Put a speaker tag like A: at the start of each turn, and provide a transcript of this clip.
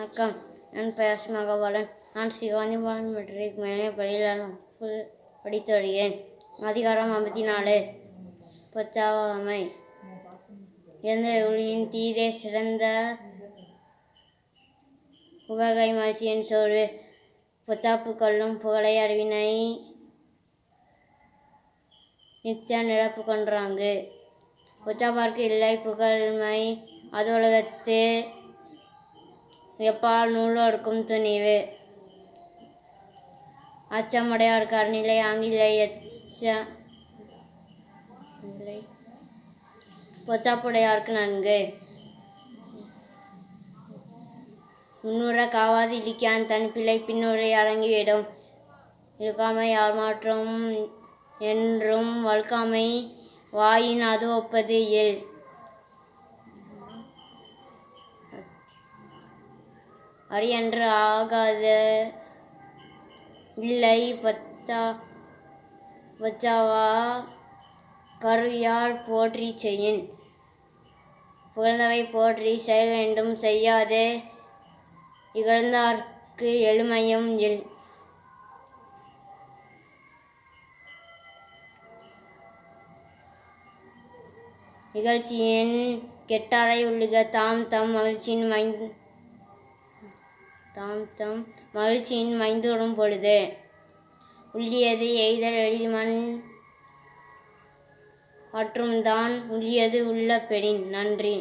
A: வணக்கம். என் பெயர் மகபாலன் நான் சிவாந்தி பாலன் மெட்ரிக் மேலே பள்ளியில் படித்து வருகிறேன். அதிகாரம் ஐம்பத்தி நாலு பொச்சாவாமை. எந்த ஒளியின் தீதே சிறந்த உவகை மகிழ்ச்சியின் சோறு? பொச்சாப்பு கொள்ளும் புகழை அறிவினை நிச்சயம் நிரப்பு கொன்றாங்கு. பொச்சாப்பார்க்கு இல்லை புகழ்மை அது உலகத்து எப்பால் நூலோர்க்கும் துணிவு. அச்சமுடையார்க்கு கருணிலை ஆங்கிலை எச்ச இல்லை. பொச்சாப்புடையார்க்கு நன்கு. முன்னுற காவாது இழிக்கான் தன் பிள்ளை பின்னுரை அடங்கிவிடும். இழுக்காமை யார் மாற்றும் என்றும் வழுக்காமை வாயின் அது ஒப்பது இயல். அரியன்று ஆகாத இல்லை பச்சா பச்சாவா? கருவியால் போற்றி செய்யின். புகழ்ந்தவை போற்றி செயல் வேண்டும் செய்யாதே. இகழ்ந்தார்க்கு எளிமையும் இல். நிகழ்ச்சியின் கெட்டாரை உள்ளுக தாம் தம் மகிழ்ச்சியின் மைந் தாம் தம் மகிழ்ச்சியின் மைந்தோறும் பொழுது. உள்ளியது எய்தல் எளிதுமன் மற்றும் தான் உள்ளியது உள்ள பெறின் நன்றி.